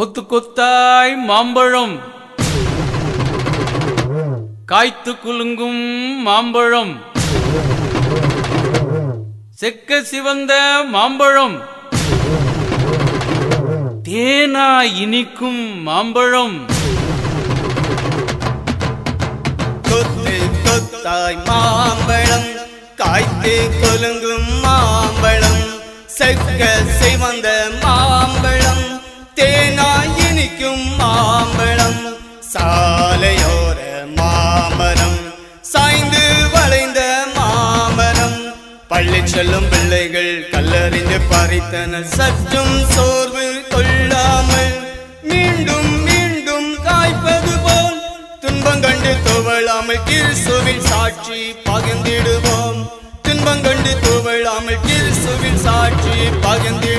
கொத்து கொத்தாய் மாம்பழம். காய்த்து குலுங்கும் மாம்பழம். செக்க சிவந்த மாம்பழம். தேனா இனிக்கும் மாம்பழம். கொத்து கொத்தாய் மாம்பழம். காய்த்து குலுங்கும் மாம்பழம். செக்க சிவந்த மாம்பழம். சாலையோர மாமரம் சாய்ந்து வளைந்த மாமரம். பள்ளி செல்லும் பிள்ளைகள் கல்லறிந்து பறித்தன சற்றும் சோர்வு கொள்ளாமல் மீண்டும் மீண்டும் காய்ப்பது போல் துன்பம் கண்டு துவளாமல் கிறிஸ்துவின் சாட்சி பகிர்ந்திடுவோம். துன்பம் கண்டு துவளாமல் கிறிஸ்துவின் சாட்சி பகிர்ந்து